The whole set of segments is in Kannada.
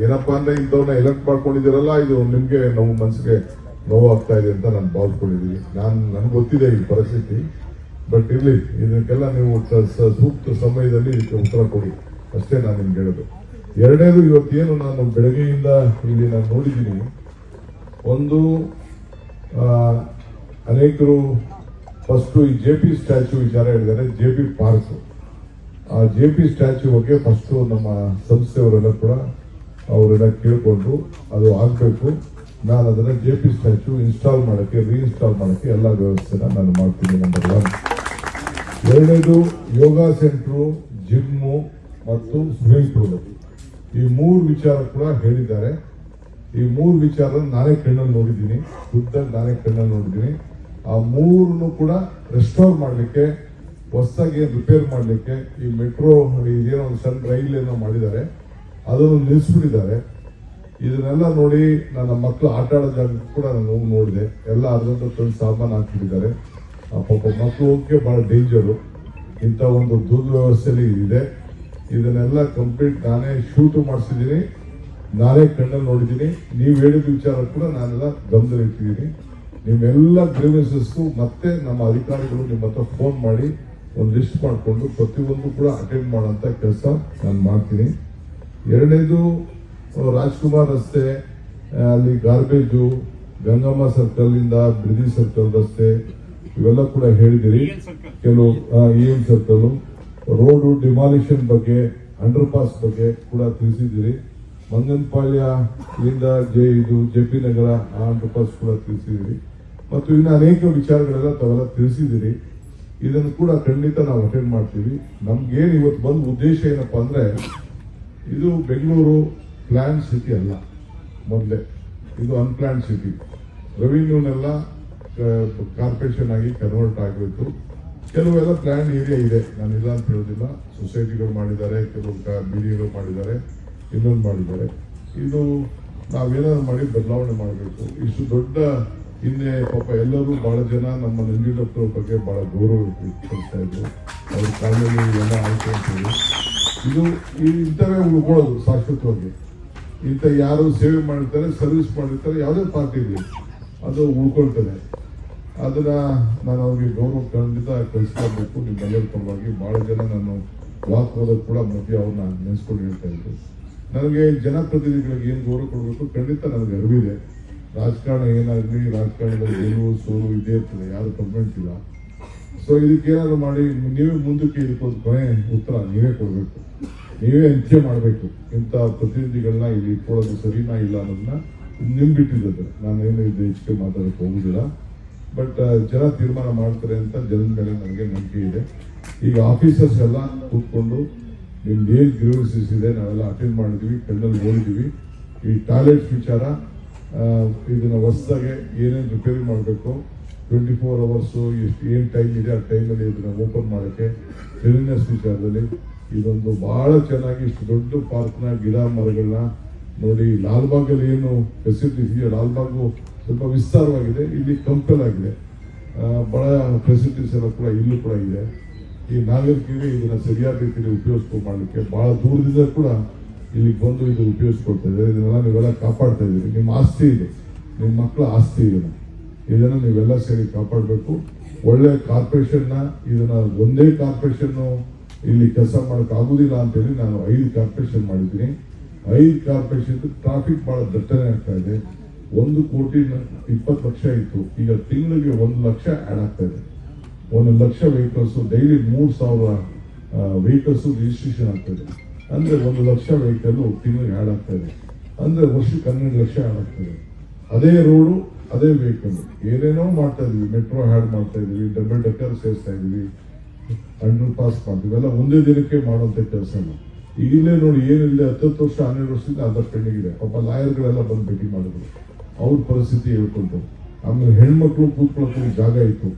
ಏನಪ್ಪಾ ಅಂದ್ರೆ ಇಂಥವ್ನ ಎಲೆಕ್ಟ್ ಮಾಡ್ಕೊಂಡಿದ್ದೀರಲ್ಲ, ಇದು ನಿಮ್ಗೆ ನಮ್ಮ ಮನಸ್ಸಿಗೆ ನೋವಾಗ್ತಾ ಇದೆ ಅಂತ ನಾನು ಭಾವಿಸ್ಕೊಂಡಿದ್ದೀನಿ ನಾನು, ನನ್ಗೆ ಗೊತ್ತಿದೆ ಈ ಪರಿಸ್ಥಿತಿ ಬಟ್ ಇರ್ಲಿ, ಇದಕ್ಕೆಲ್ಲ ನೀವು ಸೂಕ್ತ ಸಮಯದಲ್ಲಿ ಇದಕ್ಕೆ ಉತ್ತರ ಕೊಡಿ. ಅಷ್ಟೇ ನಾನು ನಿಮ್ಗೆ ಹೇಳೋದು. ಎರಡನೇದು, ಇವತ್ತೇನು ನಾನು ಬೆಳಗ್ಗೆಯಿಂದ ಇಲ್ಲಿ ನಾನು ನೋಡಿದ್ದೀನಿ. ಒಂದು ಅನೇಕರು ಫಸ್ಟ್ ಈ ಜೆ ಪಿ ಸ್ಟ್ಯಾಚ್ಯೂ ವಿಚಾರ ಹೇಳಿದ್ದಾರೆ, ಜೆ ಪಿ ಪಾರ್ಕ್. ಆ ಜೆ ಪಿ ಸ್ಟ್ಯಾಚ್ಯೂ ಬಗ್ಗೆ ಫಸ್ಟ್ ನಮ್ಮ ಸಂಸ್ಥೆಯವರೆಲ್ಲ ಕೂಡ ಅವರೆಲ್ಲ ಕೇಳಿಕೊಂಡು ಅದು ಆಗಬೇಕು. ನಾನು ಅದನ್ನ ಜೆ ಪಿ ಸ್ಟ್ಯಾಚ್ಯೂ ಇನ್ಸ್ಟಾಲ್ ಮಾಡೋಕ್ಕೆ ರೀಇನ್ಸ್ಟಾಲ್ ಮಾಡೋಕ್ಕೆ ಎಲ್ಲ ವ್ಯವಸ್ಥೆನ ನಾನು ಮಾಡ್ತೀನಿ ನಂಬರ್ ಒನ್ ಎರಡನೇದು ಯೋಗ ಸೆಂಟ್ರು, ಜಿಮ್ಮು ಮತ್ತು ಸ್ವಿಮ್ಮಿಂಗ್ ಪೂಲ್ ಈ ಮೂರು ವಿಚಾರ ಕೂಡ ಹೇಳಿದ್ದಾರೆ. ಈ ಮೂರು ವಿಚಾರ ನಾನೇ ಕಣ್ಣಲ್ಲಿ ನೋಡಿದ್ದೀನಿ. ಖುದ್ದಾಗಿ ನಾನೇ ಕಣ್ಣಲ್ಲಿ ನೋಡಿದ್ದೀನಿ. ಆ ಮೂರನ್ನು ಕೂಡ ರೆಸ್ಟೋರ್ ಮಾಡಲಿಕ್ಕೆ, ಹೊಸದಾಗಿ ರಿಪೇರ್ ಮಾಡಲಿಕ್ಕೆ ಈ ಮೆಟ್ರೋ ಏನೋ ಒಂದು ಸಣ್ಣ ರೈಲ್ ಏನೋ ಮಾಡಿದ್ದಾರೆ. ಅದನ್ನು ನಿಲ್ಲಿಸ್ಬಿಟ್ಟಿದ್ದಾರೆ. ಇದನ್ನೆಲ್ಲ ನೋಡಿ ನನ್ನ ಮಕ್ಕಳು ಆಟ ಆಡೋ ಜಾಗ ಕೂಡ ನಾನು ಹೋಗಿ ನೋಡಿದೆ. ಎಲ್ಲ ಅರ್ಧಂತ ತಂದು ಸಾಮಾನು ಹಾಕ್ಬಿಟ್ಟಿದ್ದಾರೆ. ಪಾಪ ಮಕ್ಕಳು ಹೋಗಕ್ಕೆ ಭಾಳ ಡೇಂಜರು ಇಂಥ ಒಂದು ದುರ್ವ್ಯವಸ್ಥೆಯಲ್ಲಿ ಇದೆ. ಇದನ್ನೆಲ್ಲ ಕಂಪ್ಲೀಟ್ ನಾನೇ ಶೂಟು ಮಾಡಿಸಿದ್ದೀನಿ. ನಾನೇ ಕಣ್ಣಲ್ಲಿ ನೋಡಿದ್ದೀನಿ. ನೀವು ಹೇಳಿದ ವಿಚಾರ ಕೂಡ ನಾನೆಲ್ಲ ಗಮನದಲ್ಲಿಟ್ಟಿದ್ದೀನಿ ನಿಮ್ಮೆಲ್ಲ ಗ್ರೀವೆನ್ಸಸ್ಗೂ ಮತ್ತೆ ನಮ್ಮ ಅಧಿಕಾರಿಗಳು ನಿಮ್ಮ ಹತ್ರ ಫೋನ್ ಮಾಡಿ ಒಂದು ಲಿಸ್ಟ್ ಮಾಡಿಕೊಂಡು ಪ್ರತಿಯೊಂದು ಕೂಡ ಅಟೆಂಡ್ ಮಾಡೋಂಥ ಕೆಲಸ ನಾನು ಮಾಡ್ತೀನಿ. ಎರಡನೇದು ರಾಜ್ಕುಮಾರ್ ರಸ್ತೆ ಅಲ್ಲಿ ಗಾರ್ಬೇಜು ಗಂಗಮ್ಮ ಸರ್ಕಲ್ ಇಂದ ಬ್ರಿಜಿ ಸರ್ಕಲ್ ರಸ್ತೆ, ಇವೆಲ್ಲ ಕೂಡ ಹೇಳಿದಿರಿ. ಕೆಲವು ಇ ಸರ್ಕಲ್ ರೋಡು ಡಿಮಾಲಿಷನ್ ಬಗ್ಗೆ ಅಂಡರ್ ಪಾಸ್ ಬಗ್ಗೆ ಕೂಡ ತಿಳಿಸಿದಿರಿ. ಮಂಗನಪಾಳ್ಯ ಇಂದ ಜೆ, ಇದು ಜೆ ಪಿ ನಗರ, ಆ ಅಂಡರ್ ಪಾಸ್ ಕೂಡ ತಿಳಿಸಿದಿರಿ. ಮತ್ತು ಇನ್ನು ಅನೇಕ ವಿಚಾರಗಳೆಲ್ಲ ತಾವೆಲ್ಲ ತಿಳಿಸಿದಿರಿ. ಇದನ್ನು ಕೂಡ ಖಂಡಿತ ನಾವು ಅಟೆಂಡ್ ಮಾಡ್ತೀವಿ. ನಮ್ಗೇನು ಇವತ್ತು ಬಂದ ಉದ್ದೇಶ ಏನಪ್ಪಾ ಅಂದ್ರೆ ಇದು ಬೆಂಗಳೂರು ಪ್ಲಾನ್ ಸಿಟಿ ಅಲ್ಲ, ಮೊದಲೇ. ಇದು ಅನ್ಪ್ಲಾನ್ ಸಿಟಿ ರೆವಿನ್ಯೂನೆಲ್ಲ ಕಾರ್ಪೊರೇಷನ್ ಆಗಿ ಕನ್ವರ್ಟ್ ಆಗಬೇಕು ಕೆಲವೆಲ್ಲ ಪ್ಲಾನ್ ಏರಿಯಾ ಇದೆ. ನಾನು ಇಲ್ಲ ಅಂತ ಹೇಳೋದಿಲ್ಲ. ಸೊಸೈಟಿಗಳು ಮಾಡಿದ್ದಾರೆ, ಕೆಲವು ಬೀದಿಗಳು ಮಾಡಿದ್ದಾರೆ, ಇನ್ನೊಂದು ಮಾಡಿದ್ದಾರೆ. ಇದು ನಾವೇನಾದ್ರು ಮಾಡಿ ಬದಲಾವಣೆ ಮಾಡಬೇಕು. ಇಷ್ಟು ದೊಡ್ಡ ಹಿಂದೆ ಪಾಪ ಎಲ್ಲರೂ ಬಹಳ ಜನ ನಮ್ಮ ನಂಜುಂಡಪ್ಪರ ಬಗ್ಗೆ ಬಹಳ ಗೌರವ ಕೊಡ್ತಾ ಇದ್ರು. ಅವ್ರ ಕಾಲದಲ್ಲಿ ಎಲ್ಲ ಆಯ್ತು ಇದು ಇಂಥವೇ ಉಳ್ಕೊಳ್ಳೋದು ಶಾಶ್ವತವಾಗಿ. ಇಂಥ ಯಾರು ಸೇವೆ ಮಾಡಿರ್ತಾರೆ ಸರ್ವಿಸ್ ಮಾಡಿರ್ತಾರೆ, ಯಾವುದೇ ಪಾರ್ಟಿ ಇದೆಯೋ ಅದು ಉಳ್ಕೊಳ್ತದೆ. ಅದನ್ನ ನಾನು ಅವ್ರಿಗೆ ಗೌರವ ಖಂಡಿತ ಕಳಿಸ್ಕೊಳ್ಬೇಕು ನಿಮ್ಮೆಲ್ಲರ ಪರವಾಗಿ ಬಹಳ ಜನ ನಾನು ವಾಕ್ ಹೋದಾಗ ಕೂಡ ಮಧ್ಯೆ ಅವ್ರನ್ನ ನೆನೆಸ್ಕೊಂಡು ಹೇಳ್ತಾ ಇದ್ದೆ ನನಗೆ ಜನಪ್ರತಿನಿಧಿಗಳಿಗೆ ಏನು ಗೌರವ ಕೊಡಬೇಕು? ಖಂಡಿತ ನನಗೆ ಅರಿವಿದೆ ರಾಜಕಾರಣ ಏನಾಗಲಿ ರಾಜಕಾರಣದಲ್ಲಿ ಗೆಲುವು, ಸೋಲು ಇದೇ ಇರ್ತದೆ ಯಾರು ಕಂಪ್ಲೇಂಟ್ ಇಲ್ಲ. ಸೊ ಇದಕ್ಕೆ ಏನಾದ್ರು ಮಾಡಿ, ನೀವೇ ಮುಂದಕ್ಕೆ ಇದಕ್ಕೊಂದು ಕೊನೆ ಉತ್ತರ ನೀವೇ ಕೊಡಬೇಕು. ನೀವೇ ಅಂತ್ಯ ಮಾಡಬೇಕು. ಇಂಥ ಪ್ರತಿನಿಧಿಗಳನ್ನ ಇಲ್ಲಿ ಇಟ್ಕೊಳ್ಳೋದು ಸರಿನಾ ಇಲ್ಲ ಅನ್ನೋದನ್ನ ನಿಂಬಿಟ್ಟಿದ್ದಾರೆ. ಬಿಟ್ಟಿದ್ದದು ನಾನೇನು ಇದು ಹೆಚ್ಚಿಗೆ ಮಾತಾಡಕ್ಕೆ ಹೋಗುದಿಲ್ಲ. ಬಟ್ ಜನ ತೀರ್ಮಾನ ಮಾಡ್ತಾರೆ ಅಂತ ಜನದ ಮೇಲೆ ನನಗೆ ನಂಬಿಕೆ ಇದೆ. ಈಗ ಆಫೀಸರ್ಸ್ ಎಲ್ಲ ಕೂತ್ಕೊಂಡು ನಿಮ್ದು ಏನ್ ಗ್ರೀವೆನ್ಸಸ್ ಇದೆ, ನಾವೆಲ್ಲ ಅಟೆಂಡ್ ಮಾಡಿದ್ವಿ, ಕಣ್ಣಲ್ಲಿ ಹೋಗಿದ್ದೀವಿ ಈ ಟಾಯ್ಲೆಟ್ಸ್ ವಿಚಾರ ಇದನ್ನ ಹೊಸದಾಗೆ ಏನೇನು ರಿಪೇರಿ ಮಾಡಬೇಕು? ಟ್ವೆಂಟಿ ಫೋರ್ ಅವರ್ಸು ಎಷ್ಟು, ಏನು ಟೈಮ್ ಇದೆ, ಆ ಟೈಮಲ್ಲಿ ಇದನ್ನು ಓಪನ್ ಮಾಡೋಕ್ಕೆ ಕ್ಲೀನ್ನೆಸ್ ವಿಚಾರದಲ್ಲಿ ಇದೊಂದು ಭಾಳ ಚೆನ್ನಾಗಿ ಇಷ್ಟು ದೊಡ್ಡ ಪಾರ್ಕ್ನ ಗಿಡ ಮರಗಳನ್ನ ನೋಡಿ, ಲಾಲ್ಬಾಗಲ್ಲಿ ಏನು ಫೆಸಿಲಿಟೀಸ್ ಇದೆಯೋ, ಲಾಲ್ಬಾಗು ಸ್ವಲ್ಪ ವಿಸ್ತಾರವಾಗಿದೆ, ಇಲ್ಲಿ ಕಂಪೆಲ್ ಆಗಿದೆ. ಬಹಳ ಫೆಸಿಲಿಟೀಸ್ ಎಲ್ಲ ಕೂಡ ಇಲ್ಲೂ ಕೂಡ ಇದೆ. ಈ ನಾಗರಿಕರಿಗೆ ಇದನ್ನು ಸರಿಯಾದ ರೀತಿಯಲ್ಲಿ ಉಪಯೋಗಿಸ್ಕೊಂಡು ಮಾಡಲಿಕ್ಕೆ ಭಾಳ ದೂರದಿಂದ ಕೂಡ ಇಲ್ಲಿಗೆ ಬಂದು ಇದು ಉಪಯೋಗಿಸ್ಕೊಳ್ತಾ ಇದ್ದಾರೆ. ಇದನ್ನೆಲ್ಲ ನೀವೆಲ್ಲ ಕಾಪಾಡ್ತಾ ಇದ್ದೀರಿ. ನಿಮ್ಮ ಆಸ್ತಿ ಇದೆ. ನಿಮ್ಮ ಮಕ್ಕಳ ಆಸ್ತಿ ಇದೆ. ಇದನ್ನು ನೀವೆಲ್ಲ ಸೇರಿ ಕಾಪಾಡಬೇಕು. ಒಳ್ಳೆ ಕಾರ್ಪೊರೇಷನ್ನ ಇದನ್ನ ಒಂದೇ ಕಾರ್ಪೊರೇಷನ್ ಇಲ್ಲಿ ಕೆಲಸ ಮಾಡಕ್ ಆಗುದಿಲ್ಲ ಅಂತೇಳಿ ನಾನು ಐದು ಕಾರ್ಪೊರೇಷನ್ ಮಾಡಿದ್ದೀನಿ. ಐದು ಕಾರ್ಪೊರೇಷನ್ ಟ್ರಾಫಿಕ್ ಬಹಳ ದಟ್ಟಣೆ ಆಗ್ತಾ ಇದೆ. ಒಂದು ಕೋಟಿ ಇಪ್ಪತ್ತು ಲಕ್ಷ ಇತ್ತು. ಈಗ ತಿಂಗಳಿಗೆ ಒಂದು ಲಕ್ಷ ಆಡ್ ಆಗ್ತಾ ಇದೆ. ಒಂದು ಲಕ್ಷ ವೆಹಿಕಲ್ಸ್ ಡೈಲಿ ಮೂರು ಸಾವಿರ ವೆಹಿಕಲ್ಸ್ ರಿಜಿಸ್ಟ್ರೇಷನ್ ಆಗ್ತದೆ ಅಂದ್ರೆ ಒಂದು ಲಕ್ಷ ವೆಹಿಕಲ್ ತಿಂಗಳಿಗೆ ಹಾಳಾಗ್ತದೆ ಅಂದ್ರೆ ವರ್ಷಕ್ಕೆ ಹನ್ನೆರಡು ಲಕ್ಷ ಹಾಳಾಗ್ತದೆ ಅದೇ ರೋಡು, ಅದೇ ವೆಹಿಕಲ್ ಏನೇನೋ ಮಾಡ್ತಾ ಇದೀವಿ. ಮೆಟ್ರೋ ಹ್ಯಾಡ್ ಮಾಡ್ತಾ ಇದೀವಿ. ಡಬಲ್ ಡೆಕ್ಕರ್ ಸೇರಿಸ್ತಾ ಇದೀವಿ. ಅಂಡರ್ ಪಾಸ್ ಮಾಡ್ತೀವಿ ಎಲ್ಲ ಒಂದೇ ದಿನಕ್ಕೆ ಮಾಡುವಂಥ ಕೆಲಸ ಈಗಲೇ ನೋಡಿ ಏನಿಲ್ಲ ಹತ್ತತ್ತು ವರ್ಷ, ಹನ್ನೆರಡು ವರ್ಷದಿಂದ ಅದರ ಪೆಂಡಿಂಗ್ ಇದೆ ಪಾಪ ಲಾಯರ್ಗಳೆಲ್ಲ ಬಂದು ಭೇಟಿ ಮಾಡಿದ್ರು. ಅವ್ರ ಪರಿಸ್ಥಿತಿ ಹೇಳ್ಕೊಂಡು ಆಮೇಲೆ ಹೆಣ್ಮಕ್ಳು ಕೂತ್ಕೊಳ್ಳೋಕೆ ಜಾಗ ಇತ್ತು.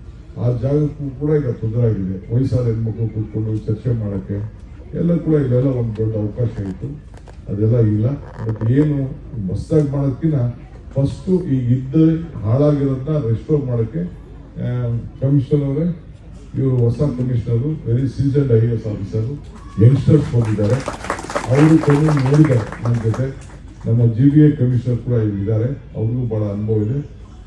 ಆ ಜಾಗಕ್ಕೂ ಕೂಡ ಈಗ ತೊಂದರೆ ಆಗಿದೆ. ವಯಸ್ಸಾದ ಹೆಣ್ಮಕ್ಳು ಕೂತ್ಕೊಂಡು ಚರ್ಚೆ ಮಾಡಕ್ಕೆ. ಎಲ್ಲ ಕೂಡ ಇದೆಲ್ಲ ಒಂದು ದೊಡ್ಡ ಅವಕಾಶ ಇತ್ತು. ಅದೆಲ್ಲ ಇಲ್ಲ. ಬಟ್ ಏನು ಹೊಸದಾಗಿ ಮಾಡೋದಕ್ಕಿಂತ ಫಸ್ಟ್ ಈಗ ಇದ್ದ ಹಾಳಾಗಿರೋದನ್ನ ರೆಸ್ಟೋರ್ ಮಾಡೋಕ್ಕೆ ಕಮಿಷನರ್ ಅವರೇ, ಇವರು ಹೊಸ commissioner very seasoned I S officer youngsters ಬಂದಿದ್ದಾರೆ ಅವರು ಕೂಡ ನೋಡಿದ್ದಾರೆ ನನ್ನ ಜೊತೆ. ನಮ್ಮ ಜಿ ಬಿ ಎ ಕಮಿಷನರ್ ಕೂಡ ಇದ್ದಾರೆ. ಅವ್ರಿಗೂ ಭಾಳ ಅನುಭವ ಇದೆ.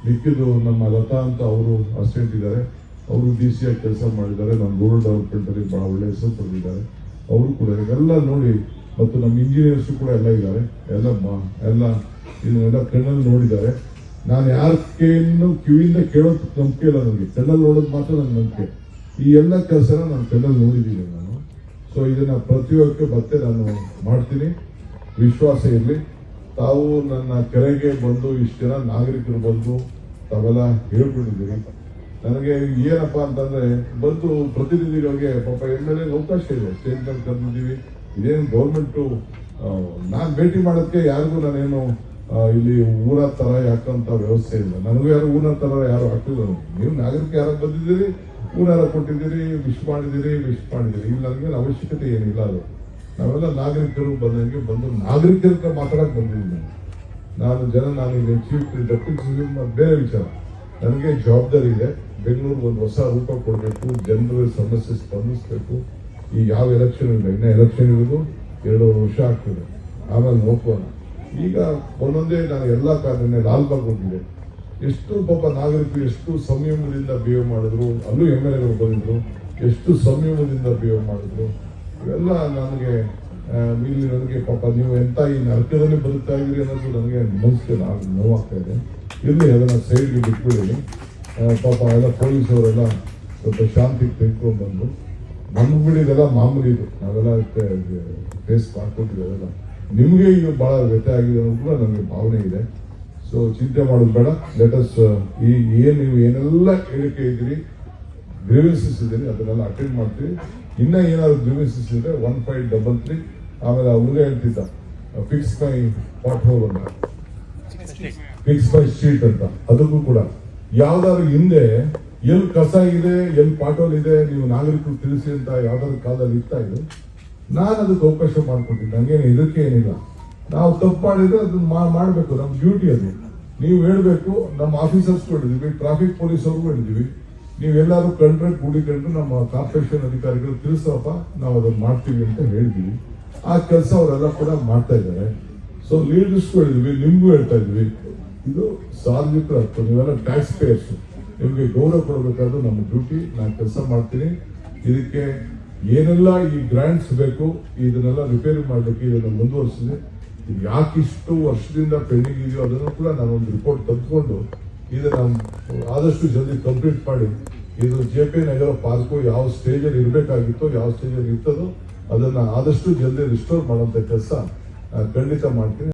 ಮಿಕ್ಕಿದ್ದು ನಮ್ಮ ಲತಾ ಅಂತ ಅವರು ಅಸಿಸ್ಟೆಂಟ್ ಇದ್ದಾರೆ. ಅವರು ಡಿ ಸಿ ಆಗಿ ಕೆಲಸ ಮಾಡಿದ್ದಾರೆ. ನಮ್ಮ ರೂರಲ್ ಡೆವಲಪ್ಮೆಂಟಲ್ಲಿ ಭಾಳ ಒಳ್ಳೆಯ ಒಳ್ಳೆ ಹೆಸರು ಪಡೆದಿದ್ದಾರೆ. ಅವರು ಕೂಡ ಎಲ್ಲ ನೋಡಿ, ಮತ್ತು ನಮ್ಮ ಇಂಜಿನಿಯರ್ಸ್ ಕೂಡ ಎಲ್ಲ ಇದ್ದಾರೆ. ಎಲ್ಲ ಎಲ್ಲ ಇದನ್ನೆಲ್ಲ ಕಣ್ಣಲ್ಲಿ ನೋಡಿದ್ದಾರೆ. ನಾನು ಯಾರ ಕಿವಿಯಿಂದ ಕೇಳೋದು ನಂಬಿಕೆ ಇಲ್ಲ ನನಗೆ. ಕಣ್ಣಲ್ಲಿ ನೋಡೋದು ಮಾತ್ರ ನನ್ನ ನಂಬಿಕೆ. ಈ ಎಲ್ಲ ಕೆಲಸನ ನಾನು ಕಣ್ಣಲ್ಲಿ ನೋಡಿದ್ದೀನಿ ನಾನು. ಸೊ ಇದನ್ನ ಪ್ರತಿಯೊಬ್ಬಕ್ಕೆ ಮತ್ತೆ ನಾನು ಮಾಡ್ತೀನಿ. ವಿಶ್ವಾಸ ಇರಲಿ. ತಾವು ನನ್ನ ಕೆರೆಗೆ ಬಂದು, ಇಷ್ಟು ಜನ ನಾಗರಿಕರು ಬಂದು ತಾವೆಲ್ಲ ಹೇಳ್ಕೊಂಡಿದ್ದೀರಿ ನನಗೆ ಏನಪ್ಪ ಅಂತಂದ್ರೆ ಬಂದು ಪ್ರತಿನಿಧಿಗಳಿಗೆ ಪಾಪ ಎಂ ಅವಕಾಶ ಇದೆ. ಸ್ಟೇಟ್ ಬ್ಯಾಂಕ್ ಕರೆದಿದ್ದೀವಿ. ಇದೇನು ಗೌರ್ಮೆಂಟು ನಾನು ಭೇಟಿ ಮಾಡೋದಕ್ಕೆ ಯಾರಿಗೂ ನಾನೇನು ಇಲ್ಲಿ ಊರ ತರ ಯಾಕಂತ ವ್ಯವಸ್ಥೆ ಇಲ್ಲ. ನನಗೂ ಯಾರು ಊರ ತರ ಯಾರು ಹಾಕಿಲ್ಲ. ನೀವು ನಾಗರಿಕ ಯಾರು ಬಂದಿದ್ದೀರಿ ಊರಾರ ಕೊಟ್ಟಿದ್ದೀರಿ ವಿಶ್ ಮಾಡಿದ್ದೀರಿ ವಿಶ್ ಮಾಡಿದ್ದೀರಿ. ಇಲ್ಲಿ ನನಗೆ ಅವಶ್ಯಕತೆ ಏನಿಲ್ಲ ಅದು. ನಾವೆಲ್ಲ ನಾಗರಿಕರು ಬಂದಂಗೆ ಬಂದು ನಾಗರಿಕರ ಮಾತಾಡಕ್ಕೆ ಬಂದಿದ್ದೀನಿ ನಾನು ಜನ, ನಾನು ಇಲ್ಲಿ ಚೀಫ್ ಡೆಪ್ಯೂಟಿ ಬೇರೆ ವಿಚಾರ. ನನಗೆ ಜವಾಬ್ದಾರಿ ಇದೆ. ಬೆಂಗಳೂರು ಒಂದು ಹೊಸ ರೂಪ ಕೊಡಬೇಕು, ಜನರ ಸಮಸ್ಯೆ ಸ್ಪಂದಿಸಬೇಕು. ಈ ಯಾವ ಎಲೆಕ್ಷನ್ ಇಲ್ಲ, ಇನ್ನೂ ಎಲೆಕ್ಷನ್ ಇರೋದು ಎರಡೂವರೆ ವರ್ಷ ಆಗ್ತದೆ. ಆಮೇಲೆ ನೋಡ್ಕೋಣ ಈಗ ಒಂದೊಂದೇ ನಾನು ಎಲ್ಲ ಕಾರಣ ಲಾಲ್ಬಾಗ್ ಹೋಗಿದೆ. ಎಷ್ಟು ಪಾಪ ನಾಗರಿಕರು ಎಷ್ಟು ಸಂಯಮದಿಂದ ಬಿಹೇವ್ ಮಾಡಿದ್ರು, ಅಲ್ಲೂ ಎಂ ಎಲ್ ಎಗಳು ಬಂದಿದ್ರು ಎಷ್ಟು ಸಂಯಮದಿಂದ ಬಿಹೇವ್ ಮಾಡಿದ್ರು, ಇವೆಲ್ಲ ನನಗೆ ಇಲ್ಲಿ ನನಗೆ ಪಾಪ ನೀವು ಎಂತ ಈ ನರಕದಲ್ಲಿ ಬದುಕ್ತಾ ಇದ್ರಿ ಅನ್ನೋದು ನನಗೆ ಮನಸ್ಸಿಗೆ ನಾವು ನೋವಾಗ್ತಾ ಇದೆ. ಇರಲಿ ಅದನ್ನು ಸೈಡ್ಗೆ ಬಿಟ್ಬಿಡಿ ಪಾಪ ಎಲ್ಲ ಪೊಲೀಸ್ ಅವರೆಲ್ಲ ಸ್ವಲ್ಪ ಶಾಂತಿಗೆ ತೆಗೆದುಕೊಂಡು ಬಂದು ನಮ್ಗೆ ಬಿಡಿ ಇದೆಲ್ಲ ಮಾಮೂಲಿ ಇದು. ನಾವೆಲ್ಲ ಫೇಸ್ ಮಾಡ್ಕೊತೀವಿ ಅದೆಲ್ಲ. ನಿಮಗೆ ಇದು ಬಹಳ ವ್ಯತ್ಯಯ ಆಗಿದೆ ಅನ್ನೋದು ಕೂಡ ನನಗೆ ಭಾವನೆ ಇದೆ. ಸೊ ಚಿಂತೆ ಮಾಡೋದು ಬೇಡ. ಲೆಟಸ್ ಈ ಏನು ನೀವು ಏನೆಲ್ಲ ಹೇಳಿಕೆ ಇದ್ದೀರಿ ಗ್ರೀವೆನ್ಸಸ್ ಇದ್ದೀರಿ ಅದನ್ನೆಲ್ಲ ಅಟೆಂಡ್ ಮಾಡ್ತೀವಿ. ಇನ್ನೂ ಏನಾದರೂ ಗ್ರೀವೆನ್ಸಸ್ ಇದ್ರೆ ಒನ್ ಫೈವ್ ಡಬಲ್ ತ್ರೀ ಆಮೇಲೆ ಅವ್ರಿಗೆ ಹೇಳ್ತಿದ್ದ ಫಿಕ್ಸ್ ಮೈ ಪಾಟ್ ಹೋಲ್ ಅಂತ. ಫಿಕ್ಸ್ ಬೈ ಶೀಟ್ ಅಂತ. ಅದಕ್ಕೂ ಕೂಡ. ಯಾವ್ದಾದ್ರು ಹಿಂದೆ ಎಲ್ಲಿ ಕಸ ಇದೆ ಎಲ್ಲಿ ಪಾಟೋಲ್ ಇದೆ, ನೀವು ನಾಗರಿಕರು ತಿಳಿಸಿ ಅಂತ ಯಾವ್ದಾದ್ರು ಕಾಲದಲ್ಲಿ ಇರ್ತಾ ಇದೆ. ನಾನು ಅದಕ್ಕೆ ಅವಕಾಶ ಮಾಡ್ಕೊಟ್ಟಿದ್ದೆ. ನಂಗೇನು ಇದಕ್ಕೆ ಏನಿಲ್ಲ. ನಾವು ತಪ್ಪು ಮಾಡಿದ್ರೆ ಅದನ್ನ ಮಾಡಬೇಕು. ನಮ್ಮ ಡ್ಯೂಟಿ ಅದು. ನೀವು ಹೇಳಬೇಕು, ನಮ್ಮ ಆಫೀಸರ್ಸ್ ಹೇಳಿದೀವಿ ಟ್ರಾಫಿಕ್ ಪೊಲೀಸ್ ಅವ್ರಿಗೂ ಹೇಳಿದೀವಿ. ನೀವೆಲ್ಲರೂ ಕಂಡ್ರೆ ಕೂಡಿಕೊಂಡ್ರೆ ನಮ್ಮ ಕಾರ್ಪೊರೇಷನ್ ಅಧಿಕಾರಿಗಳು ತಿಳಿಸಪ್ಪ, ನಾವು ಅದನ್ನು ಮಾಡ್ತೀವಿ ಅಂತ ಹೇಳಿದೀವಿ. ಆ ಕೆಲಸ ಅವರೆಲ್ಲ ಕೂಡ ಮಾಡ್ತಾ ಇದ್ದಾರೆ. ಸೊ ಲೀಡರ್ಸ್ ಹೇಳಿದ್ವಿ, ನಿಮಗೂ ಹೇಳ್ತಾ ಇದ್ವಿ. ಇದು ಸಾರ್ವಜನಿಕರ ಹಕ್ಕು ನೀವೆಲ್ಲ ಟ್ಯಾಕ್ಸ್ ಪೇಯರ್ಸ್ ನಿಮಗೆ ಗೌರವ ಕೊಡಬೇಕಾದ್ರೆ ನಮ್ಮ ಡ್ಯೂಟಿ ನಾನು ಕೆಲಸ ಮಾಡ್ತೀನಿ. ಇದಕ್ಕೆ ಏನೆಲ್ಲ ಈ ಗ್ರಾಂಟ್ಸ್ ಬೇಕು, ಇದನ್ನೆಲ್ಲ ರಿಪೇರಿ ಮಾಡಬೇಕು ಇದನ್ನು ಮುಂದುವರಿಸಿದೆ. ಇದು ಯಾಕಿಷ್ಟು ವರ್ಷದಿಂದ ಪೆಂಡಿಂಗ್ ಇದೆಯೋ ಅದನ್ನು ಕೂಡ ನಾನು ಒಂದು ರಿಪೋರ್ಟ್ ತಂದುಕೊಂಡು ಇದನ್ನು ಆದಷ್ಟು ಜಲ್ದಿ ಕಂಪ್ಲೀಟ್ ಮಾಡಿ, ಇದು ಜೆ ಪಿ ನಗರ ಪಾರ್ಕು ಯಾವ ಸ್ಟೇಜಲ್ಲಿ ಇರಬೇಕಾಗಿತ್ತೋ, ಯಾವ ಸ್ಟೇಜಲ್ಲಿ ಇರ್ತದೋ ಅದನ್ನು ಆದಷ್ಟು ಜಲ್ದಿ ರಿಸ್ಟೋರ್ ಮಾಡುವಂಥ ಕೆಲಸ ಖಂಡಿತ ಮಾಡ್ತೀನಿ.